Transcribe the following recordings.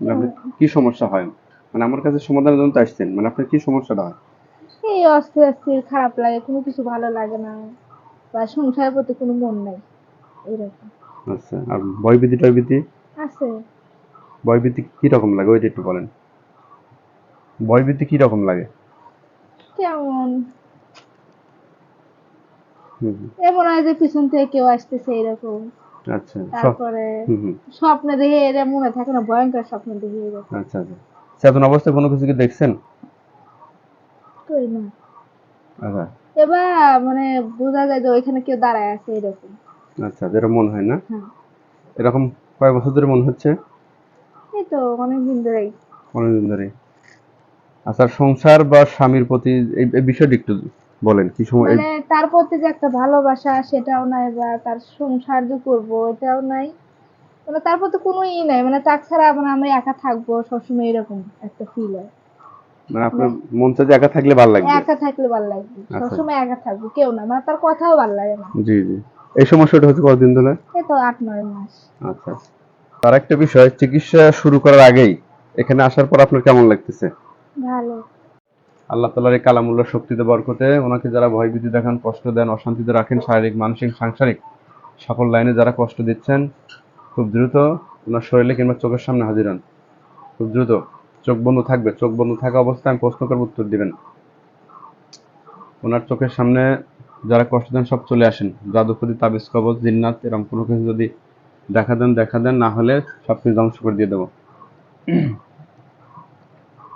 মানে কি সমস্যা হয়? মানে আমার কাছে সমাধানের জন্য আসছেন মানে আপনার কি সমস্যাটা হয়? এই অস্থির অস্থির খারাপ লাগে কোনো কিছু ভালো লাগে না। বা সংসারের প্রতি কোনো মন নাই এরকম। আচ্ছা আর বয়বীতি টয়বীতি আছে। বয়বীতি কি রকম লাগে? ওইটা একটু বলেন। বয়বীতি কি রকম লাগে? কেমন? এমন হয় যে পিছন থেকে কেউ আসতেছে এরকম। আচ্ছা। তারপরে স্বপ্নে দেখে এটা মনে থাকে না ভয়ঙ্কর স্বপ্ন দেখে আচ্ছা আচ্ছা। চেতন অবস্থায় কোনো কিছু কি দেখছেন? কই না। আচ্ছা। এবার মানে বোঝা যায় যে ওইখানে কেউ দাঁড়ায় আছে এরকম। আচ্ছা যেটা মনে হয় না। হ্যাঁ। এরকম কয় বছর ধরে মনে হচ্ছে? এই তো অনেক দিন ধরেই। অনেকদিন ধরে আচ্ছা সংসার বা স্বামীর প্রতি এই বিষয়টি একটু বলেন কি সময় মানে তার প্রতি যে একটা ভালোবাসা সেটাও নাই বা তার সংসার যে করব এটাও নাই। মানে তার প্রতি কোনো ই নাই। মানে তার ছাড়া মানে আমি একা থাকব সবসময় এরকম একটা ফিল হয়। মানে আপনার মন চাই একা থাকলে ভালো লাগবে? একা থাকলে ভালো লাগবে। আচ্ছা। সবসময় একা থাকব কেউ না। মানে তার কথাও ভালো লাগে না। জি জি। এই সমস্যাটা হচ্ছে কতদিন ধরে? এই তো আট নয় মাস। আচ্ছা। আচ্ছা। তার একটা বিষয় চিকিৎসা শুরু করার আগেই এখানে আসার পর আপনার কেমন লাগতেছে? ভালো। আল্লাহ তালার এই কালামুল্লাহ শক্তিতে বরকতে ওনাকে যারা ভয়ভীতি দেখান কষ্ট দেন অশান্তিতে রাখেন শারীরিক মানসিক সাংসারিক সকল লাইনে যারা কষ্ট দিচ্ছেন খুব দ্রুত ওনার শরীরে কিংবা চোখের সামনে হাজির হন। খুব দ্রুত। চোখ বন্ধ থাকবে। চোখ বন্ধ থাকা অবস্থায় আমি প্রশ্ন করব উত্তর দিবেন। ওনার চোখের সামনে যারা কষ্ট দেন সব চলে আসেন। জাদুকরি তাবিজ কবজ জিন্নাত এরকম কোনো কিছু যদি দেখা দেন দেখা দেন না হলে সব কিছু ধ্বংস করে দিয়ে দেবো।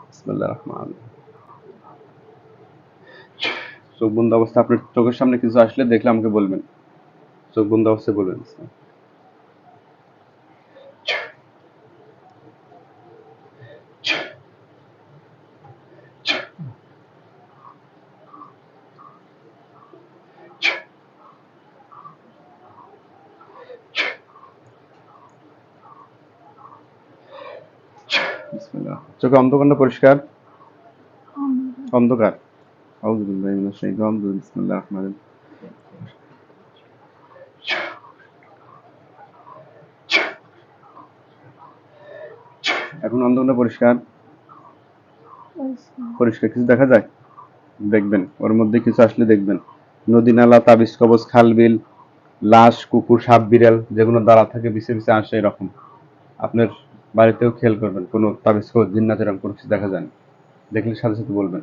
বিসমিল্লাহির রহমানির রহিম। চোখ বন্ধ অবস্থা আপনার চোখের সামনে কিছু আসলে দেখলে আমাকে বলবেন। চোখ বন্ধ অবস্থায় বলবেন। চোখে অন্ধকারটা পরিষ্কার? অন্ধকার। আউযু বিল্লাহি মিনাশ শাইতানির রাজিম বিসমিল্লাহির রহমানির রহিম এখন অন্ধকারটা পরিষ্কার? পরিষ্কার। কিছু দেখা যায়? দেখবেন। ওর মধ্যে কিছু আসলে দেখবেন। নদী নালা তাবিজ কবজ খাল বিল লাশ কুকুর সাপ বিড়াল যেগুলো দাঁড়া থাকে বিছে বিছে আসে এরকম। আপনার বাড়িতেও খেয়াল করবেন কোনো তাবিজ কবজ এরকম কোনো কিছু দেখা যায় না। দেখলে সাথে সাথে বলবেন।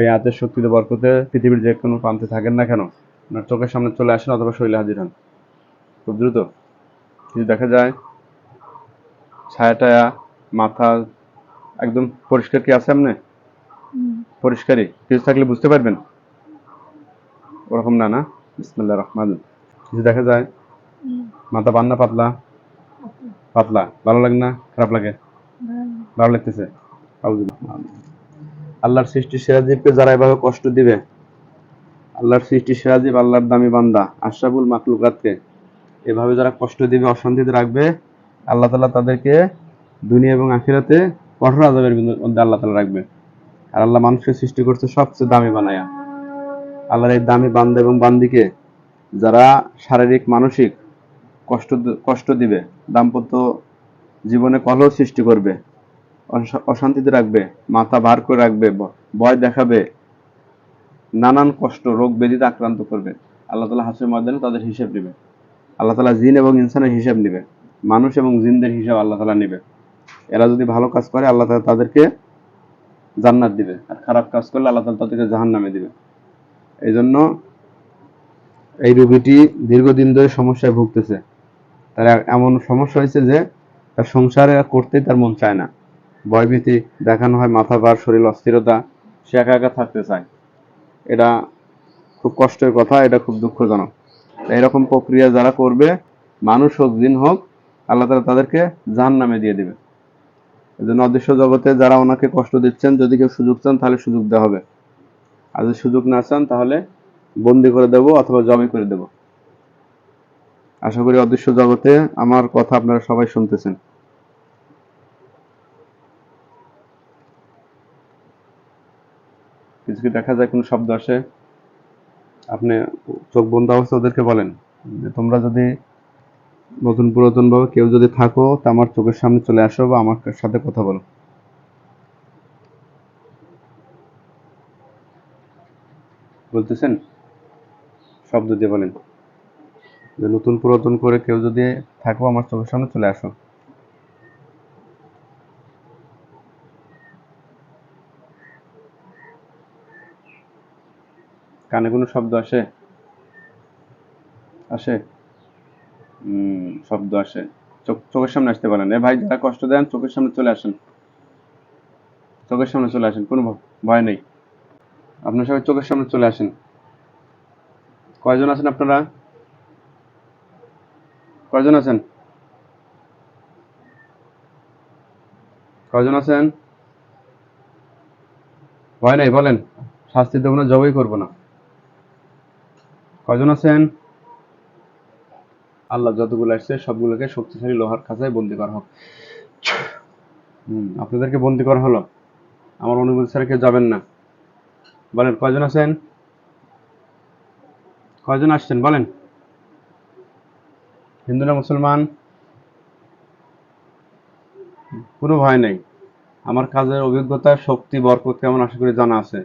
এই হাতের শক্তিতে বরকতে পৃথিবীর যে কোনো প্রান্তে থাকেন না কেন আপনার চোখের সামনে চলে আসেন অথবা শৈলে হাজির হন। খুব দ্রুত। কিছু দেখা যায় ছায়া টায়া মাথা একদম পরিষ্কার কি আছে আপনি পরিষ্কারই। কিছু থাকলে বুঝতে পারবেন? ওরকম না না? বিসমিল্লাহ রহমান কিছু দেখা যায় মাথা বান্না পাতলা? পাতলা। ভালো লাগে না? খারাপ লাগে? ভালো লাগতেছে। আল্লাহর সৃষ্টি সিরাজীবকে যারা এভাবে কষ্ট দিবে, আল্লাহর সৃষ্টি সিরাজীব আল্লাহর দামি বান্দা, আশরাফুল মাকলুকাতকে এভাবে যারা কষ্ট দিবে, অশান্তিতে রাখবে, আল্লাহ তালা তাদেরকে দুনিয়া এবং আখিরাতে কঠোর আজাবের মধ্যে আল্লাহ তালা রাখবে। আর আল্লাহ মানুষকে সৃষ্টি করছে সবচেয়ে দামি বানায়া। আল্লাহর এই দামি বান্দা এবং বান্দিকে যারা শারীরিক, মানসিক কষ্ট কষ্ট দিবে, দাম্পত্য জীবনে কলহ সৃষ্টি করবে অশান্তিতে রাখবে, মাথা ভার করে রাখবে ভয় দেখাবে, নানান কষ্ট, রোগ ব্যাধিতে আক্রান্ত করবে। আল্লাহ তালা হাসির ময়দানে তাদের হিসেব নেবে। আল্লাহ তালা জিন এবং ইনসানের হিসেব নেবে। মানুষ এবং জিনদের হিসাব আল্লাহ তালা নেবে। এরা যদি ভালো কাজ করে, আল্লাহ তালা তাদেরকে জান্নাত দিবে। আর খারাপ কাজ করলে আল্লাহ তালা তাদেরকে জাহান নামে দিবে। এই জন্য এই রোগীটি দীর্ঘদিন ধরে সমস্যায় ভুগতেছে। তার এমন সমস্যা হয়েছে যে, তার সংসারে করতে তার মন চায় না। ভয়ভীতি দেখানো হয়, মাথা ভার, শরীর অস্থিরতা, সে একা একা থাকতে চায়। এটা খুব কষ্টের কথা, এটা খুব দুঃখজনক। এরকম প্রক্রিয়া যারা করবে, মানুষ হোক, জিন হোক, আল্লাহ তালা তাদেরকে জাহান নামে দিয়ে দেবে। এই জন্য অদৃশ্য জগতে যারা ওনাকে কষ্ট দিচ্ছেন, যদি কেউ সুযোগ চান, তাহলে সুযোগ দেওয়া হবে। আর যদি সুযোগ না চান, তাহলে বন্দি করে দেব অথবা জমি করে দেব। আশা করি অদৃশ্য জগতে আমার কথা আপনারা সবাই শুনতেছেন। কি দেখা যায় কোনো শব্দ আসে, আপনি চোখ বন্ধ অবস্থা ওদেরকে বলেন যে তোমরা যদি নতুন পুরাতন ভাবে কেউ যদি থাকো, তা আমার চোখের সামনে চলে আসো বা আমার সাথে কথা বলো। বলতেছেন? শব্দ দিয়ে বলেন। যে নতুন পুরাতন করে কেউ যদি থাকো, আমার চোখের সামনে চলে আসো। কানে কোনো শব্দ আসে? আসে? শব্দ আসে। চোখ, চোখের সামনে আসতে পারেন এ ভাই, যারা কষ্ট দেন, চোখের সামনে চলে আসেন। চোখের সামনে চলে আসেন, কোনো ভয় নেই। আপনার সবাই চোখের সামনে চলে আসেন। কয়জন আছেন আপনারা? কয়জন আছেন? কয়জন আছেন? ভয় নেই, বলেন। শাস্তি দেবো না, জবই করব না। কয়জন আছেন? আল্লাহ যতগুলো আসছে, সবগুলোকে শক্তিশালী লোহার খাঁচায় বন্দি করা হোক। আপনাদেরকে বন্দি করা হলো? আমার অনুমতি ছাড়া কেউ যাবেন না। বলেন, কয়জন আছেন? কয়জন আসছেন? বলেন। হিন্দু না মুসলমান? কোনো ভয় নেই। আমার কাজের অভিজ্ঞতা, শক্তি, বরকত কেমন আশা করি জানা আছে।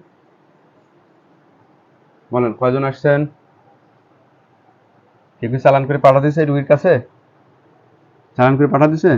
বলেন, কয়জন আসছেন? কেউ চালান করে পাঠা দিছে রুগীর কাছে? চালান করে পাঠা দিছে?